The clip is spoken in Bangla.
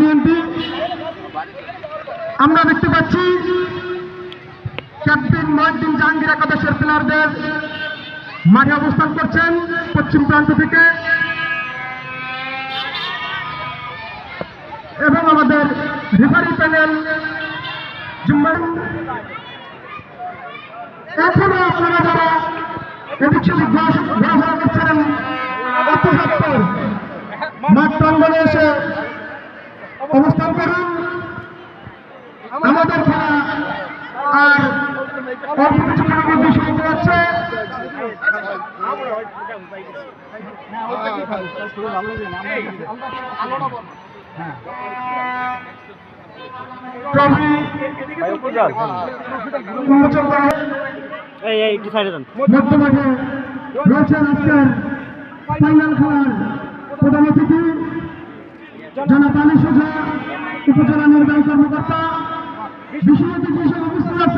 বিএনপি। আমরা দেখতে পাচ্ছি ক্যাপ্টেন মহিউদ্দিন জাহাঙ্গীর একাদশের প্লেয়ারদের মাঠে অবস্থান করছেন পশ্চিম প্রান্ত থেকে। এবং আমাদের রেফারি প্যানেল এখনও আপনারা যারা এদিক সেদিক করছেন অতি মাঠ প্রাঙ্গনে এসে অবস্থান করুন। আমাদের খেলা আর অল্প কিছুক্ষণের মধ্যে শুরু বর্তমানে রয়েছেন আজকের ফাইনাল খেলার প্রধান অতিথি আলী সোজা। উপজেলা নির্বাহী কর্মকর্তা বিশেষ অতিথি হিসেবে উপস্থিত